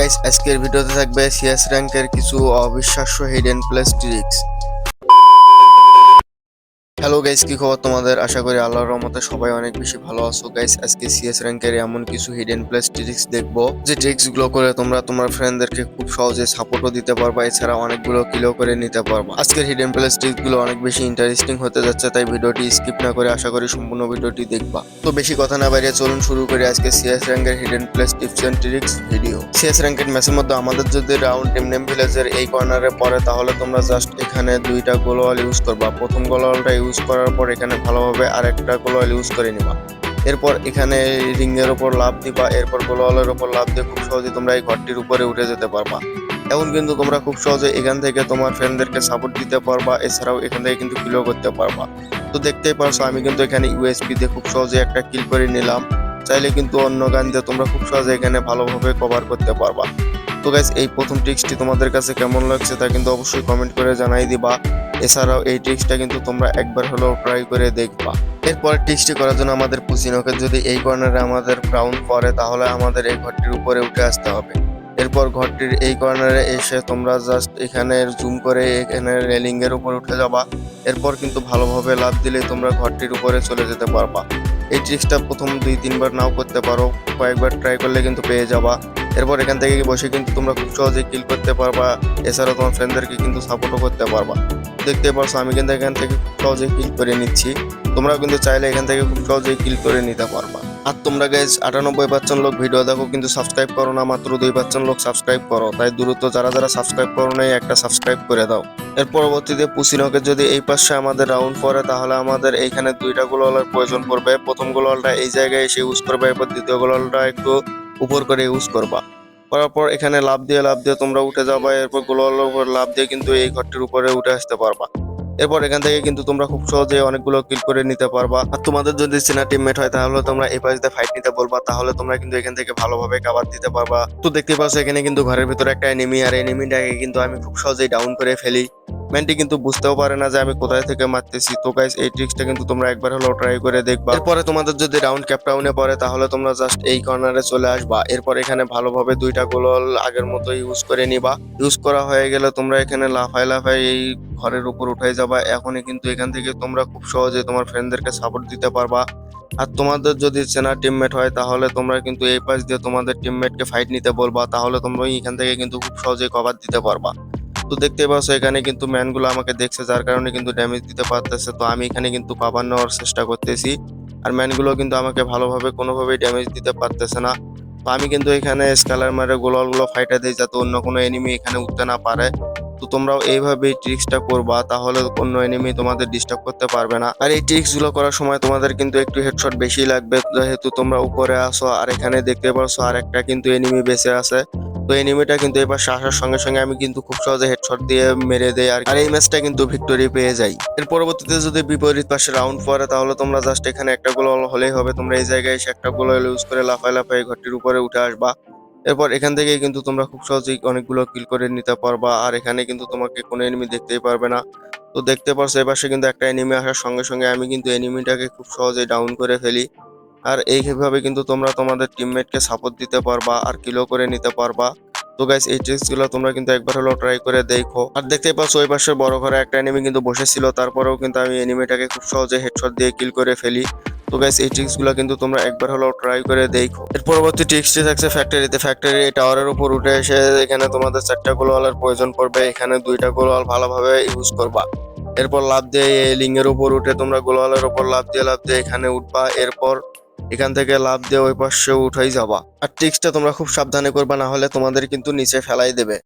Guys আজকের ভিডিওতে থাকবে সিএস র্যাঙ্কের কিছু অবিশ্বাস্য hidden place tricks hello guys কি খবর তোমাদের? আশা করি আল্লাহর রহমতে সবাই অনেক বেশি ভালো আছো গাইস আজকে সিএস র্যাঙ্কের এমন কিছু হিডেন প্লেস ট্রিক্স দেখব, যে ট্রিক্সগুলো করে তোমরা তোমার ফ্রেন্ডদেরকে খুব সহজে সাপোর্টও দিতে পারবা এছাড়া অনেকগুলো কিলো করে নিতে পারবা। আজকের হিডেন প্লেস ট্রিক্সগুলো অনেক বেশি ইন্টারেস্টিং হতে যাচ্ছে, তাই ভিডিওটি স্কিপ না করে আশা করি সম্পূর্ণ ভিডিওটি দেখবা। তো বেশি কথা না বাইরে চলুন শুরু করি আজকে সিএস র্যাঙ্কের hidden place tips and tricks video CS র্যাঙ্কের ম্যাচের মধ্যে আমাদের যদি রাউন্ড টিম নেম ভিলেজের এই কর্নারে পড়ে, তাহলে তোমরা জাস্ট এখানে দুইটা গোলওয়াল ইউজ করবা। প্রথম গোলওয়ালটা ইউজ করার পর এখানে ভালোভাবে আরেকটা গোলওয়াল ইউজ করে নিবা। এরপর এখানে রিং এর উপর লাভ দিবা, এরপর গোলওয়ালের উপর লাভ দিয়ে খুব সহজে তোমরা এই ঘরটির উপরে উঠে যেতে পারবা। এখন কিন্তু তোমরা খুব সহজে এখান থেকে তোমার ফ্রেন্ডদেরকে সাপোর্ট দিতে পারবা, এছাড়াও এখান থেকে কিন্তু কিলও করতে পারবা। তো দেখতেই পারছ, আমি কিন্তু এখানে ইউএসপি দিয়ে খুব সহজে একটা কিল করে নিলাম। চাইলে কিন্তু অন্য গান দিয়ে তোমরা খুব সহজে এখানে ভালোভাবে কভার করতে পারবা। তো গাইস এই প্রথম ট্রিক্সটি তোমাদের কাছে কেমন লাগছে তা কিন্তু অবশ্যই কমেন্ট করে জানাই দিবা। এছাড়াও এই ট্রিক্সটা কিন্তু তোমরা একবার হলেও ট্রাই করে দেখবা। এরপর ট্রিক্সটি করার জন্য আমাদের পুচিনকে যদি এই কর্নারে আমাদের ব্রাউন পরে তাহলে আমাদের এই ঘরটির উপরে উঠে আসতে হবে। এরপর ঘরটির এই কর্নারে এসে তোমরা জাস্ট এখানে জুম করে এখানে রেলিং এর উপর উঠে যাবা। এরপর কিন্তু ভালোভাবে লাভ দিলে তোমরা ঘরটির উপরে চলে যেতে পারবা। এই ট্রিক্সটা প্রথম দুই, তিনবার নাও করতে পারো, কয়েকবার ট্রাই করলে কিন্তু পেয়ে যাবা। এরপর এখান থেকে বসে কিন্তু তোমরা খুব সহজে কিল করতে পারবা। এছাড়াও তোমার ফ্রেন্ডদেরকে কিন্তু সাপোর্টও করতে পারবা। দেখতে পারছ, আমি কিন্তু এখান থেকে খুব সহজে কিল করে নিচ্ছি। তোমরাও কিন্তু চাইলে এখান থেকে খুব সহজেই কিল করে নিতে পারবা। আর তোমরা গাইজ আটানব্বই পার্সেন্ট লোক ভিডিও দেখো, কিন্তু সাবস্ক্রাইব করো না, মাত্র দুই পার্সেন্ট লোক সাবস্ক্রাইব করো। তাই দ্রুত যারা যারা সাবস্ক্রাইব করো নাই, একটা সাবস্ক্রাইব করে দাও। এর পরবর্তীতে পুসিনকে যদি এই পাশে আমাদের রাউন্ড পরে তাহলে আমাদের এইখানে দুইটা গোলওয়ালের প্রয়োজন পড়বে। প্রথম গোলওয়ালটা এই জায়গায় এসে ইউজ করবে, এরপর দ্বিতীয় গোলওয়ালটা একটু উপর করে ইউজ করবা। করার পর এখানে লাভ দিয়ে লাভ দিয়ে তোমরা উঠে যাবা, এরপর গোলওয়ালের উপর লাভ দিয়ে কিন্তু এই ঘরটির উপরে উঠে আসতে পারবা। এরপর এখান থেকে কিন্তু তোমরা খুব সহজে অনেকগুলো কিল করে নিতে পারবা। আর তোমাদের যদি চেনা টিমমেট হয়, তাহলে তোমরা এই পাশ দিয়ে ফাইট নিতে বলবা। তাহলে তোমরা কিন্তু এখান থেকে ভালোভাবে কাবার দিতে পারবা। তো দেখতে পাচ্ছ, এখানে কিন্তু ঘরের ভিতরে একটা এনিমি আর এনিমিটাকে কিন্তু আমি খুব সহজেই ডাউন করে ফেলি। ম্যানটি কিন্তু বুঝতেও পারে না যে আমি কোথায় থেকে মারতেছি। তো গাইস এই ট্রিক্সটা কিন্তু তোমরা একবার হলেও ট্রাই করে দেখবা। এরপরে তোমাদের যদি রাউন্ড ক্যাপ টাউনে পড়ে, তাহলে তোমরা জাস্ট এই কর্নারে চলে আসবা। এরপর এখানে ভালোভাবে দুইটা গোলল আগের মতো ইউজ করে নিবা। ইউজ করা হয়ে গেলে তোমরা এখানে লাফাই লাফাই এই ঘরের উপর উঠে যাবা। এখনই কিন্তু এখান থেকে তোমরা খুব সহজে তোমার ফ্রেন্ডদেরকে সাপোর্ট দিতে পারবা। আর তোমাদের যদি চেনা টিমমেট হয়, তাহলে তোমরা কিন্তু এই পাশ দিয়ে তোমাদের টিমমেটকে ফাইট নিতে বলবা। তাহলে তোমরা এখান থেকে কিন্তু খুব সহজে কভার দিতে পারবা। তো দেখতে পাচ্ছ, এখানে কিন্তু ম্যানগুলো আমাকে দেখছে, যার কারণে কিন্তু ড্যামেজ দিতে পারতেছে। তো আমি এখানে কিন্তু কভার নেওয়ার চেষ্টা করতেছি আর ম্যানগুলো কিন্তু আমাকে ভালোভাবে, কোনোভাবেই ড্যামেজ দিতে পারতেছে না। তো আমি কিন্তু এখানে স্কালার মারে গোলগুলো ফাইটা দিই যাতে অন্য কোনো এনিমি এখানে উঠতে না পারে। তো তোমরাও এইভাবেই ট্রিক্সটা করবা, তাহলে অন্য এনিমি তোমাদের ডিস্টার্ব করতে পারবে না। আর এই ট্রিক্সগুলো করার সময় তোমাদের কিন্তু একটু হেডশট বেশি লাগবে, যেহেতু তোমরা উপরে আসো আর এখানে দেখতে পারছ আর একটা কিন্তু এনিমি বেঁচে আছে। তো এনিমিটা কিন্তু এবার আসার সঙ্গে সঙ্গে আমি কিন্তু খুব সহজে হেডশট দিয়ে মেরে দেই আর এই ম্যাচটা কিন্তু ভিক্টোরি পেয়ে যাই। এর পরবর্তীতে যদি বিপরীত পাশে রাউন্ড পরে তাহলে তোমরা জাস্ট এখানে একটা গোল হলেই হবে। তোমরা এই জায়গায় এসে একটা গোল ইউজ করে লাফাই লাফাই ঘরটির উপরে উঠে আসবা। এরপর এখান থেকে কিন্তু তোমরা খুব সহজেই অনেকগুলো কিল করে নিতে পারবা। আর এখানে কিন্তু তোমাকে কোনো এনিমি দেখতেই পারবে না। তো দেখতে পারছ, এপাশে কিন্তু একটা এনিমি আসার সঙ্গে সঙ্গে আমি কিন্তু এনিমিটাকে খুব সহজেই ডাউন করে ফেলি। আর এইভাবে কিন্তু তোমরা তোমাদের টিমমেটকে সাপোর্ট দিতে পারবা আর কিলো করে নিতে পারবা। তো গাইস এই ট্রিক্সগুলো তোমরা কিন্তু একবার হলেও ট্রাই করে দেখো। আর দেখতেই পাচ্ছ, ওই পাশে বড় ঘরে একটা এনিমি কিন্তু বসেছিল, তারপরেও কিন্তু আমি এনিমিটাকে খুব সহজে হেডশট দিয়ে কিল করে ফেলি। তো গাইস এই ট্রিক্সগুলো কিন্তু তোমরা একবার হলেও ট্রাই করে দেখো। এর পরবর্তী ট্রিক্সটি থাকছে ফ্যাক্টরিতে ফ্যাক্টরি টাওয়ারের উপর উঠে এসে এখানে তোমাদের চারটা গোলওয়ালের প্রয়োজন পড়বে, এখানে দুইটা গোলওয়াল ভালোভাবে ইউজ করবা। এরপর লাভ দিয়ে এই লিং এর উপর উঠে তোমরা গোলওয়ালের উপর লাভ দিয়ে লাভ দিয়ে এখানে উঠবা। এরপর এখান থেকে লাভ দিয়ে ওই পাশে উঠাই যাবা। আর ট্রিক্সটা তোমরা খুব সাবধানে করবা, না হলে তোমাদের কিন্তু নিচে ফেলাই দেবে।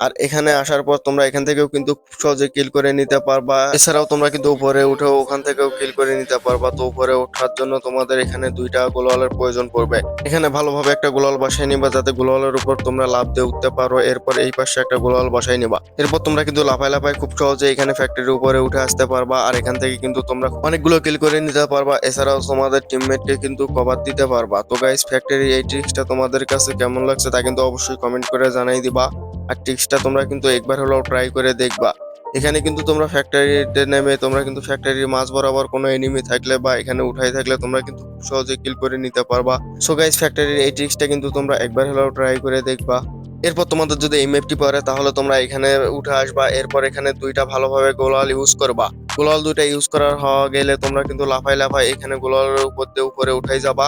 আর এখানে আসার পর তোমরা এখান থেকেও কিন্তু খুব সহজে কিল করে নিতে পারবা। এছাড়াও তোমরা কিন্তু উপরে উঠেও ওখান থেকেও কিল করে নিতে পারবা। তো উপরে ওঠার জন্য তোমাদের এখানে দুইটা গোলওয়ালের প্রয়োজন পড়বে। এখানে ভালোভাবে একটা গোলওয়াল বসাই নিবা যাতে গোলওয়ালের উপর তোমরা লাভ দিয়ে উঠতে পারো। এরপর এই পাশে একটা গোলওয়াল বসাই নিবা। এরপর তোমরা কিন্তু লাফায় লাফায় খুব সহজে এখানে ফ্যাক্টরির উপরে উঠে আসতে পারবা। আর এখান থেকে কিন্তু তোমরা অনেকগুলো কিল করে নিতে পারবা। এছাড়াও তোমাদের টিমমেটকে কিন্তু কভার দিতে পারবা। তো গাইস ফ্যাক্টরি এই ট্রিক্সটা তোমাদের কাছে কেমন লাগছে তা কিন্তু অবশ্যই কমেন্ট করে জানাই দিবা। আর ট্রিক্সটা তোমরা কিন্তু একবার হলেও ট্রাই করে দেখবা। এখানে কিন্তু তোমরা ফ্যাক্টরিতে নেমে, তোমরা কিন্তু ফ্যাক্টরির মাঝ বরাবর কোনো এনিমি থাকলে বা এখানে উঠাই থাকলে তোমরা কিন্তু সহজে কিল করে নিতে পারবা। সো গাইস ফ্যাক্টরির এই ট্রিক্সটা কিন্তু তোমরা একবার হলেও ট্রাই করে দেখবা। এরপর তোমাদের যদি এই ম্যাপটি পড়ে, তাহলে তোমরা এখানে উঠে আসবা। এরপর এখানে দুইটা ভালোভাবে গোলাল ইউজ করবা। গোলাল দুইটা ইউজ করার হওয়া গেলে তোমরা কিন্তু লাফাই লাফাই এখানে গোলালের উপর দিয়ে উপরে উঠাই যাবা।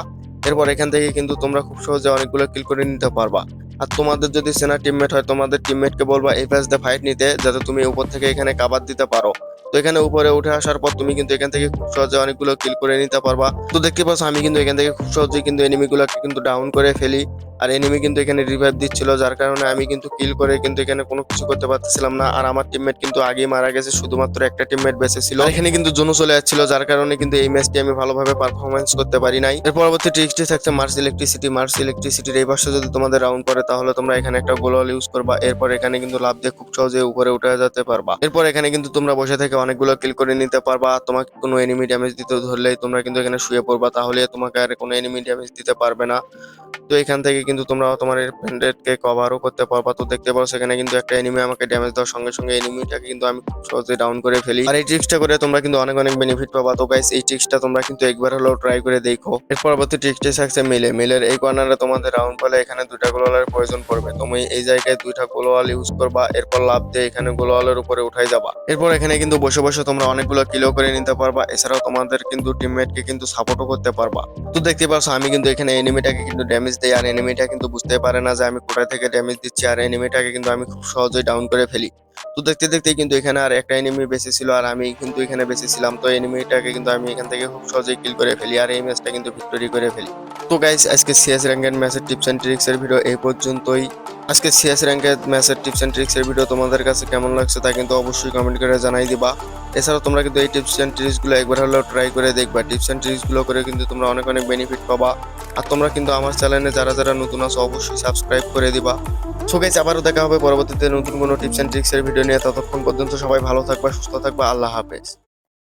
এরপর এখান থেকে কিন্তু তোমরা খুব সহজে অনেকগুলো কিল করে নিতে পারবা। আর তোমাদের যদি সেনা টিমমেট হয়, তোমাদের টিমমেটকে বলবা, এই প্যাচ দিয়ে ফাইট নিতে, যাতে তুমি উপর থেকে এখানে কাবার দিতে পারো। তো এখানে উপরে উঠে আসার পর তুমি কিন্তু এখান থেকে খুব সহজে অনেকগুলো কিল করে নিতে পারবা। তো দেখতে পাচ্ছ, আমি কিন্তু এখান থেকে খুব সহজেই কিন্তু এনিমিগুলোকে কিন্তু ডাউন করে ফেলি। আর এনিমি কিন্তু এখানে রিভাইভ দিচ্ছিল, যার কারণে আমি কিন্তু কিল করে কিন্তু এখানে কোনো কিছু করতে পারতেছিলাম না। আর আমার টিমমেট কিন্তু আগেই মারা গেছে, শুধুমাত্র একটা টিমমেট বেঁচে ছিল। এখানে কিন্তু জোনও চলে যাচ্ছিল, যার কারণে কিন্তু এই ম্যাচটি আমি ভালোভাবে পারফরমেন্স করতে পারি নাই। এর পরবর্তী ট্রিক্সটি থাকছে মার্স ইলেকট্রিসিটি মার্স ইলেকট্রিসিটির এই পাশে যদি তোমাদের রাউন্ড করে, তাহলে তোমরা এখানে একটা গোলাল ইউজ করবা। এরপর এখানে কিন্তু লাভ দিয়ে খুব সহজে উপরে উঠে যেতে পারবা। এরপর এখানে কিন্তু তোমরা বসে থেকে অনেকগুলো কিল করে নিতে পারবা। তোমাকে কোনো এনিমি ড্যামেজ দিতে ধরলেই তোমরা কিন্তু এখানে শুয়ে পড়বা, তাহলে তোমাকে আর কোনো এনিমি ড্যামেজ দিতে পারবে না। তো এখান থেকে কিন্তু তোমরা তোমার ফ্রেন্ডকে কভারও করতে পারবা। তো দেখতে পারো, সেখানে কিন্তু একটা এনিমি আমাকে ড্যামেজ দেওয়ার সঙ্গে সঙ্গে এনিমিটাকে কিন্তু আমি সহজে ডাউন করে ফেলি। আর এই ট্রিক্সটা করে তোমরা কিন্তু অনেক অনেক বেনিফিট পাবা। তো গাইস এই ট্রিক্সটা তোমরা কিন্তু একবার হলেও ট্রাই করে দেখো। এর পরবর্তী ট্রিক্সটি থাকছে মেলে মেলের এই কর্নারে তোমাদের রাউন্ড পেলে এখানে দুইটা গোলালের প্রয়োজন পড়বে। তুমি এই জায়গায় দুইটা গোলওয়াল ইউজ করবা, এরপর লাভ দিয়ে এখানে গোলওয়ালের উপরে উঠাই যাবা। এরপর এখানে কিন্তু বসে বসে তোমরা অনেকগুলো কিলো করে নিতে পারবা। এছাড়াও তোমাদের কিন্তু টিমমেটকে কিন্তু সাপোর্টও করতে পারবা। তো দেখতে পাচ্ছ আমি কিন্তু এখানে এনিমিটাকে কিন্তু ড্যামেজ দেই, আর এনিমিটা কিন্তু বুঝতে পারে না যে আমি কোথায় থেকে ড্যামেজ দিচ্ছি, আর এনিমিটাকে কিন্তু আমি খুব সহজেই ডাউন করে ফেলি। তো দেখতে দেখতে কিন্তু এখানে আর একটা এনিমি বেঁচে ছিল, আর আমি কিন্তু এখানে বেঁচে ছিলাম তো এনিমিটাকে কিন্তু আমি এখান থেকে খুব সহজেই কিল করে ফেলি, আর এই ম্যাচটা কিন্তু ভিক্টোরি করে ফেলি। তো গাইস আজকে সিএস র্যাঙ্কের ম্যাচের টিপস অ্যান্ড ট্রিক্সের ভিডিও এই পর্যন্তই। আজকে সিএস র্যাঙ্কের ম্যাচের টিপস এন্ড ট্রিক্স এর ভিডিও তোমাদের কাছে কেমন লাগছে তা কিন্তু অবশ্যই কমেন্ট করে জানাই দিবা। এছাড়াও তোমরা কিন্তু এই টিপস এন্ড ট্রিক্সগুলো একবার হলেও ট্রাই করে দেখবা। টিপস এন্ড ট্রিক্সগুলো করে কিন্তু তোমরা অনেক অনেক বেনিফিট পাবা। আর তোমরা কিন্তু আমার চ্যানেলে যারা যারা নতুন আছো অবশ্যই সাবস্ক্রাইব করে দিবা। সো আবারও দেখা হবে পরবর্তীতে নতুন কোনো টিপস এন্ড ট্রিক্স এর ভিডিও নিয়ে। ততক্ষণ পর্যন্ত সবাই ভালো থাকবা, সুস্থ থাকবা। আল্লাহ হাফেজ।